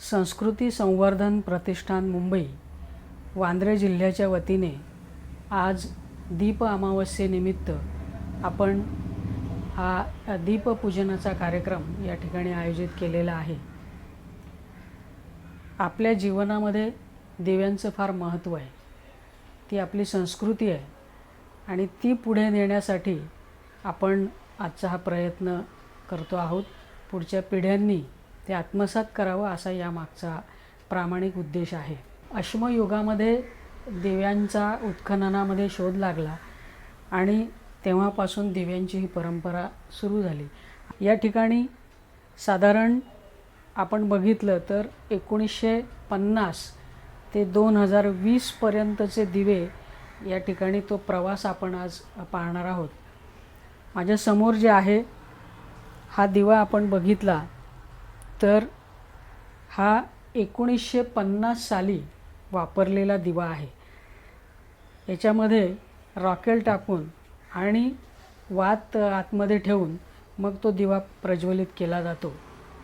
संस्कृती संवर्धन प्रतिष्ठान मुंबई वांद्रे जिल्ह्याच्या वतीने आज दीप अमावस्येनिमित्त आपण हा दीपपूजनाचा कार्यक्रम या ठिकाणी आयोजित केलेला आहे. आपल्या जीवनामध्ये दिव्यांचं फार महत्त्व आहे. ती आपली संस्कृती आहे आणि ती पुढे नेण्यासाठी आपण आजचा हा प्रयत्न करतो आहोत. पुढच्या पिढ्यांनी ते आत्मसात करावं असा यामागचा प्रामाणिक उद्देश आहे. अश्मयुगामध्ये दिव्यांचा उत्खननामध्ये शोध लागला आणि तेव्हापासून दिव्यांची ही परंपरा सुरू झाली. या ठिकाणी साधारण आपण बघितलं तर एकोणीसशे पन्नास ते दोन हजार वीसपर्यंतचे दिवे या ठिकाणी तो प्रवास आपण आज पाहणार आहोत. माझ्यासमोर जे आहे हा दिवा आपण बघितला तर हा एकोणीसशे पन्नास साली वापरलेला दिवा आहे. याच्यामध्ये रॉकेल टाकून आणि वात आतमध्ये ठेवून मग तो दिवा प्रज्वलित केला जातो.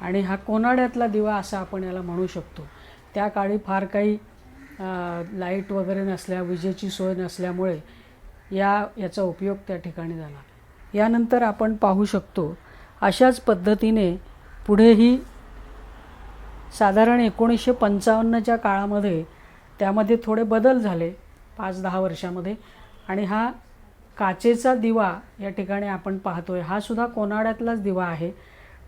आणि हा कोनाड्यातला दिवा असा आपण याला म्हणू शकतो. त्या काळी फार काही लाइट वगैरे नसल्या विजेची सोय नसल्यामुळे या याचा उपयोग त्या ठिकाणी झाला. यानंतर आपण पाहू शकतो अशाच पद्धतीने पुढेही साधारण एकोणीसशे पंचावन्नच्या काळामध्ये त्यामध्ये थोडे बदल झाले पाच दहा वर्षामध्ये. आणि हा काचेचा दिवा या ठिकाणी आपण पाहतोय. हा सुद्धा कोनाड्यातलाच दिवा आहे.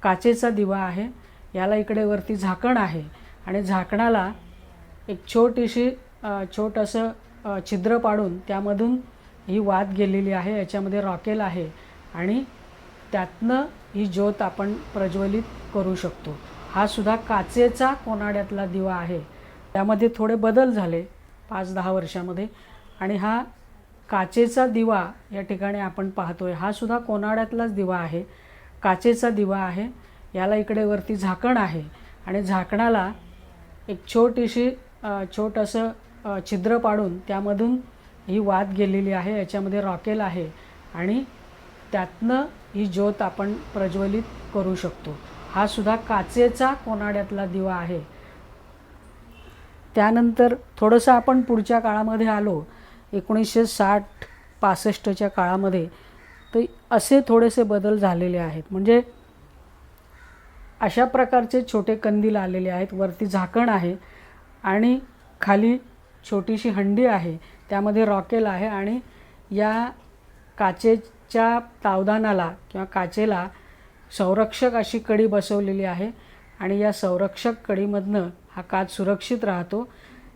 काचेचा दिवा आहे. याला इकडे वरती झाकण आहे. आणि झाकणाला एक छोटीशी छोटंसं छिद्र पाडून त्यामधून ही वाद गेलेली आहे. याच्यामध्ये रॉकेल आहे. आणि त्यातनं ही ज्योत आपण प्रज्वलित करू शकतो. हा सुद्धा काचेचा कोनाड्यातला दिवा आहे. त्यामध्ये थोडे बदल झाले पाच दहा वर्षामध्ये. आणि हा काचेचा दिवा या ठिकाणी आपण पाहतोय. हा सुद्धा कोनाड्यातलाच दिवा आहे. काचेचा दिवा आहे. याला इकडे वरती झाकण आहे. आणि झाकणाला एक छोटीशी छोटंसं छिद्र पाडून त्यामधून ही वाद गेलेली आहे. याच्यामध्ये रॉकेल आहे. आणि त्यातनं ही ज्योत आपण प्रज्वलित करू शकतो. हा सुद्धा काचेचा कोनाड्यातला दिवा आहे. त्यानंतर थोडंसं आपण पुढच्या काळामध्ये आलो एकोणीसशे साठ पासष्टच्या काळामध्ये तर असे थोडेसे बदल झालेले आहेत. म्हणजे अशा प्रकारचे छोटे कंदील आलेले आहेत वरती झाकण आहे आणि खाली छोटीशी हंडी आहे. त्यामध्ये रॉकेल आहे आणि या काचेच्या तावदानाला किंवा काचेला संरक्षक अशी कडी बसवलेली आहे आणि या संरक्षक कडीमधनं हा काच सुरक्षित राहतो.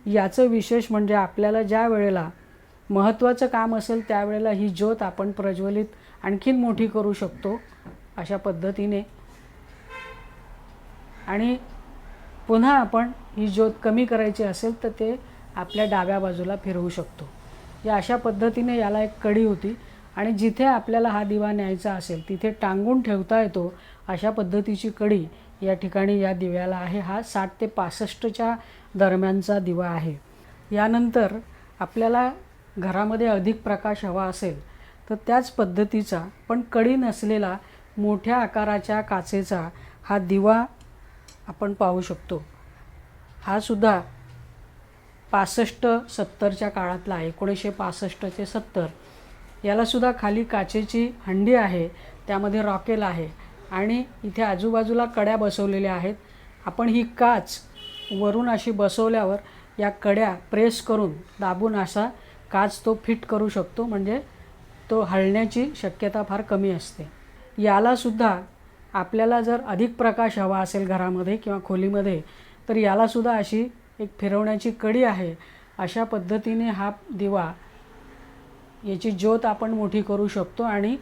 याचं विशेष म्हणजे आपल्याला ज्या वेळेला महत्त्वाचं काम असेल त्यावेळेला ही ज्योत आपण प्रज्वलित आणखीन मोठी करू शकतो अशा पद्धतीने. आणि पुन्हा आपण ही ज्योत कमी करायची असेल तर ते आपल्या डाव्या बाजूला फिरवू शकतो. या अशा पद्धतीने याला एक कडी होती. आणि जिथे आपल्याला हा दिवा न्यायचा असेल तिथे टांगून ठेवता येतो अशा पद्धतीची कडी या ठिकाणी या दिव्याला आहे. हा साठ ते पासष्टच्या दरम्यानचा दिवा आहे. यानंतर आपल्याला घरामध्ये अधिक प्रकाश हवा असेल तर त्याच पद्धतीचा पण कडी नसलेला मोठ्या आकाराच्या काचेचा हा दिवा आपण पाहू शकतो. हा सुद्धा पासष्ट सत्तरच्या काळातला एकोणीसशे पासष्ट ते सत्तर. यालासुद्धा खाली काचेची हंडी आहे त्यामध्ये रॉकेल आहे आणि इथे आजूबाजूला कड्या बसवलेल्या आहेत. आपण ही काच वरून अशी बसवल्यावर या कड्या प्रेस करून दाबून असा काच तो फिट करू शकतो म्हणजे तो हलण्याची शक्यता फार कमी असते. यालासुद्धा आपल्याला जर अधिक प्रकाश हवा असेल घरामध्ये किंवा खोलीमध्ये तर यालासुद्धा अशी एक फिरवण्याची कडी आहे. अशा पद्धतीने हा दिवा याची ज्योत आपण मोठी करू शकतो आणि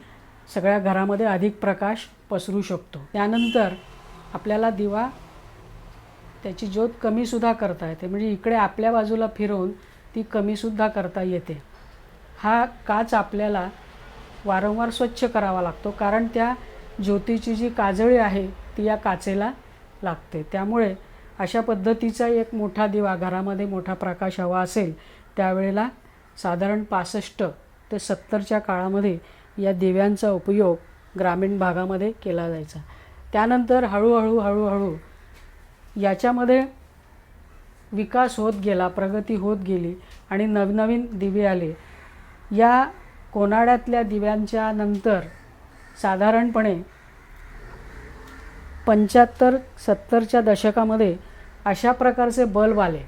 सगळ्या घरामध्ये अधिक प्रकाश पसरू शकतो. त्यानंतर आपल्याला दिवा त्याची ज्योत कमीसुद्धा करता येते. म्हणजे इकडे आपल्या बाजूला फिरवून ती कमीसुद्धा करता येते. हा काच आपल्याला वारंवार स्वच्छ करावा लागतो. कारण त्या ज्योतीची जी काजळी आहे ती या काचेला लागते. त्यामुळे अशा पद्धतीचा एक मोठा दिवा घरामध्ये मोठा प्रकाश हवा असेल त्यावेळेला साधारण पासष्ट ते सत्तरच्या काळामध्ये या दिव्यांचा उपयोग ग्रामीण भागामध्ये केला जायचा. त्यानंतर हळूहळू हळूहळू याच्यामध्ये विकास होत गेला प्रगती होत गेली आणि नवनवीन दिवे आले. या कोनाड्यातल्या दिव्यांच्या नंतर साधारणपणे पंच्याहत्तर सत्तरच्या दशकामध्ये अशा प्रकारचे बल्ब आले.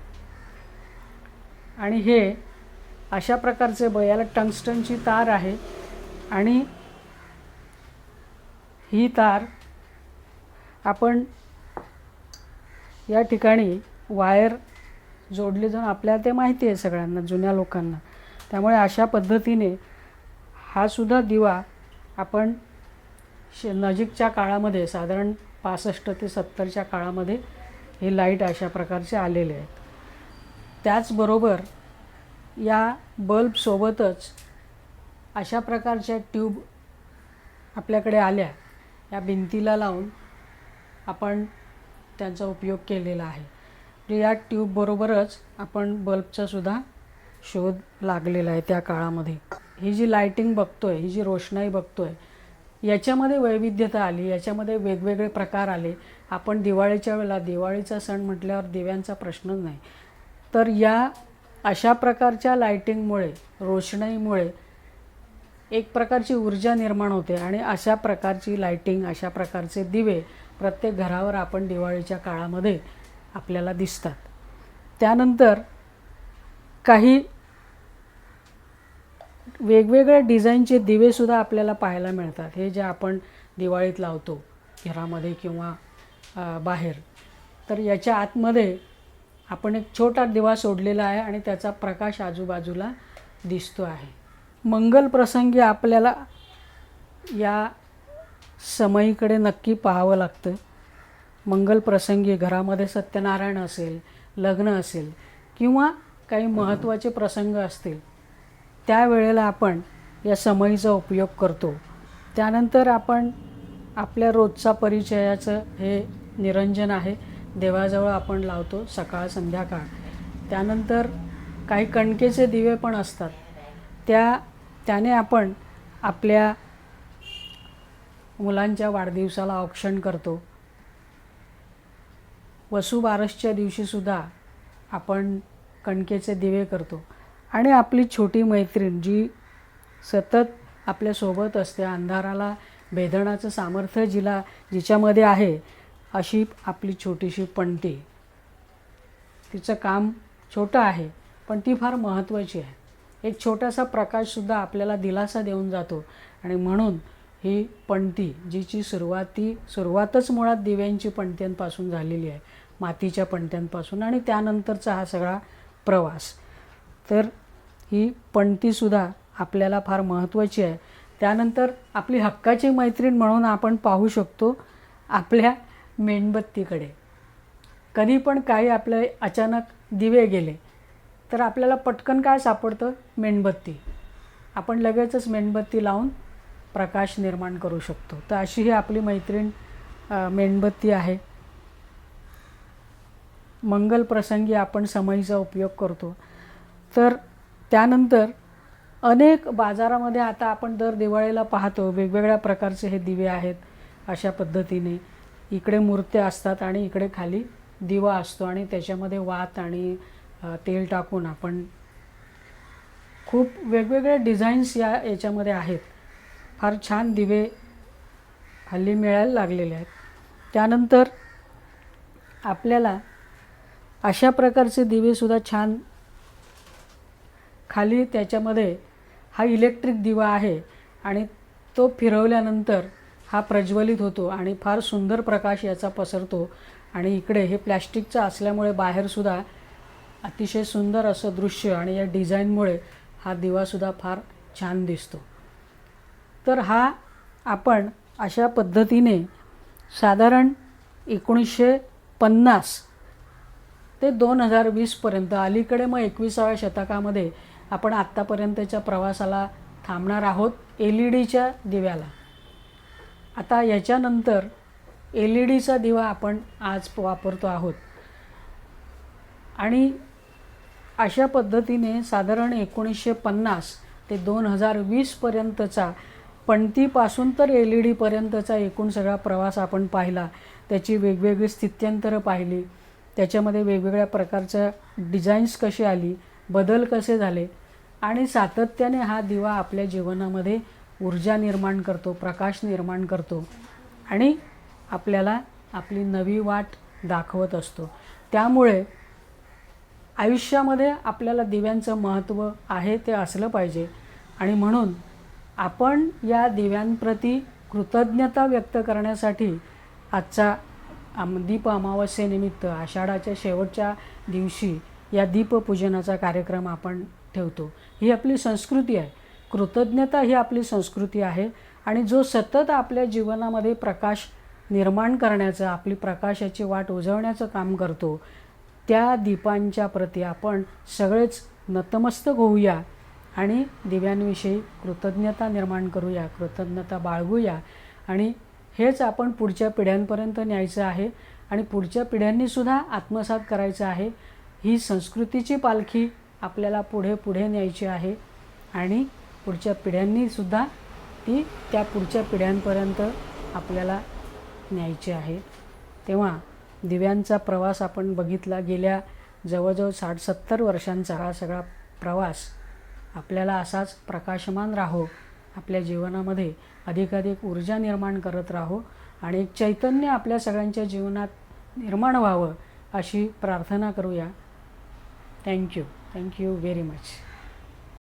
आणि हे अशा प्रकारचे ब याला टंगस्टनची तार आहे. आणि ही तार आपण या ठिकाणी वायर जोडली जाऊन आपल्याला ते माहिती आहे सगळ्यांना जुन्या लोकांना. त्यामुळे अशा पद्धतीने हा सुद्धा दिवा आपण शे नजीकच्या काळामध्ये साधारण पासष्ट ते सत्तरच्या काळामध्ये हे लाइट अशा प्रकारचे आलेले आहेत त्याचबरोबर या बल्बसोबतच अशा प्रकारच्या ट्यूब आपल्याकडे आल्या या भिंतीला लावून आपण त्यांचा उपयोग केलेला आहे. म्हणजे या ट्यूबबरोबरच आपण बल्बचासुद्धा शोध लागलेला आहे त्या काळामध्ये. ही जी लाईटिंग बघतोय ही जी रोषणाई बघतोय याच्यामध्ये वैविध्यता आली याच्यामध्ये वेगवेगळे प्रकार आले. आपण दिवाळीच्या वेळेला दिवाळीचा सण म्हटल्यावर दिव्यांचा प्रश्नच नाही. तर या अशा प्रकारच्या लाईटिंगमुळे रोषणाईमुळे एक प्रकारची ऊर्जा निर्माण होते आणि अशा प्रकारची लाईटिंग अशा प्रकारचे दिवे प्रत्येक घरावर आपण दिवाळीच्या काळामध्ये आपल्याला दिसतात. त्यानंतर काही वेगवेगळ्या डिझाईनचे दिवेसुद्धा आपल्याला पाहायला मिळतात. हे जे आपण दिवाळीत लावतो घरामध्ये किंवा बाहेर तर याच्या आतमध्ये आपण एक छोटा दिवा सोडलेला आहे आणि त्याचा प्रकाश आजूबाजूला दिसतो आहे. मंगल प्रसंगी आपल्याला या समयीकडे नक्की पाहावं लागतं. मंगल प्रसंगी घरामध्ये सत्यनारायण असेल लग्न असेल किंवा काही महत्त्वाचे प्रसंग असतील त्यावेळेला आपण या समयीचा उपयोग करतो. त्यानंतर आपण आपल्या रोजचा परिचयाचं हे निरंजन आहे. देवाजवळ आपण लावतो सकाळ संध्याकाळ. त्यानंतर काही कणकेचे दिवे पण असतात. त्या त्याने आपण आपल्या मुलांच्या वाढदिवसाला औक्षण करतो. वसुबारसच्या दिवशीसुद्धा आपण कणकेचे दिवे करतो. आणि आपली छोटी मैत्रीण जी सतत आपल्यासोबत असते अंधाराला भेदणाचं सामर्थ्य जिला जिच्यामध्ये आहे अशी आपली छोटीशी पणती. तिचं काम छोटं आहे पण ती फार महत्त्वाची आहे. एक छोटासा प्रकाशसुद्धा आपल्याला दिलासा देऊन जातो आणि म्हणून ही पणती जिची सुरुवाती सुरुवातच मुळात दिव्यांची पणत्यांपासून झालेली आहे मातीच्या पणत्यांपासून आणि त्यानंतरचा हा सगळा प्रवास. तर ही पणतीसुद्धा आपल्याला फार महत्त्वाची आहे. त्यानंतर आपली हक्काची मैत्रीण म्हणून आपण पाहू शकतो आपल्या मेणबत्तीकडे. कधी पण काही आपले अचानक दिवे गेले तर आपल्याला पटकन काय सापडतं? मेणबत्ती. आपण लगेचच मेणबत्ती लावून प्रकाश निर्माण करू शकतो. तर अशी ही आपली मैत्रीण मेणबत्ती आहे. मंगल प्रसंगी आपण समईचा उपयोग करतो. तर त्यानंतर अनेक बाजारामध्ये आता आपण दर दिवाळीला पाहतो वेगवेगळ्या प्रकारचे हे दिवे आहेत अशा पद्धतीने. इकडे मूर्त्या असतात आणि इकडे खाली दिवा असतो आणि त्याच्यामध्ये वात आणि तेल टाकून आपण खूप वेगवेगळ्या डिझाईन्स या याच्यामध्ये आहेत. फार छान दिवे हल्ली मिळायला लागलेले आहेत. त्यानंतर आपल्याला अशा प्रकारचे दिवेसुद्धा छान खाली त्याच्यामध्ये हा इलेक्ट्रिक दिवा आहे आणि तो फिरवल्यानंतर हा प्रज्वलित होतो आणि फार सुंदर प्रकाश याचा पसरतो. आणि इकडे हे प्लॅस्टिकचं असल्यामुळे बाहेरसुद्धा अतिशय सुंदर असं दृश्य आणि या डिझाईनमुळे हा दिवासुद्धा फार छान दिसतो. तर हा आपण अशा पद्धतीने साधारण एकोणीसशे पन्नास ते दोन हजार वीसपर्यंत अलीकडे मग एकविसाव्या शतकामध्ये आपण आत्तापर्यंतच्या प्रवासाला थांबणार आहोत एल ई डीच्या दिव्याला. आता याच्यानंतर एल ई डीचा दिवा आपण आज वापरतो आहोत. आणि अशा पद्धतीने साधारण एकोणीसशे पन्नास ते दोन हजार वीसपर्यंतचा पणतीपासून तर एल ई डीपर्यंतचा एकूण सगळा प्रवास आपण पाहिला. त्याची वेगवेगळी स्थित्यंतरं पाहिली. त्याच्यामध्ये वेगवेगळ्या प्रकारच्या डिझाईन्स कशी आली बदल कसे झाले आणि सातत्याने हा दिवा आपल्या जीवनामध्ये ऊर्जा निर्माण करतो प्रकाश निर्माण करतो आणि आपल्याला आपली नवी वाट दाखवत असतो. त्यामुळे आयुष्यामध्ये आपल्याला दिव्यांचं महत्त्व आहे ते असलं पाहिजे. आणि म्हणून आपण या दिव्यांप्रती कृतज्ञता व्यक्त करण्यासाठी आजचा आम दीप अमावस्येनिमित्त आषाढाच्या शेवटच्या दिवशी या दीपपूजनाचा कार्यक्रम आपण ठेवतो. ही आपली संस्कृती आहे. कृतज्ञता ही आपली संस्कृती आहे आणि जो सतत आपल्या जीवनामध्ये प्रकाश निर्माण करण्याचं आपली प्रकाशाची वाट उजवण्याचं काम करतो त्या दीपांच्या प्रती आपण सगळेच नतमस्तक होऊया आणि दिव्यांविषयी कृतज्ञता निर्माण करूया कृतज्ञता बाळगूया आणि हेच आपण पुढच्या पिढ्यांपर्यंत न्यायचं आहे आणि पुढच्या पिढ्यांनीसुद्धा आत्मसात करायचं आहे. ही संस्कृतीची पालखी आपल्याला पुढे पुढे न्यायची आहे आणि पुढच्या पिढ्यांनीसुद्धा ती त्या पुढच्या पिढ्यांपर्यंत आपल्याला न्यायची आहे. तेव्हा दिव्यांचा प्रवास आपण बघितला गेल्या जवळजवळ साठ सत्तर वर्षांचा हा सगळा प्रवास आपल्याला असाच प्रकाशमान राहो आपल्या जीवनामध्ये अधिकाधिक ऊर्जा निर्माण करत राहो आणि एक चैतन्य आपल्या सगळ्यांच्या जीवनात निर्माण व्हावं अशी प्रार्थना करूया. Thank you. Thank you very much.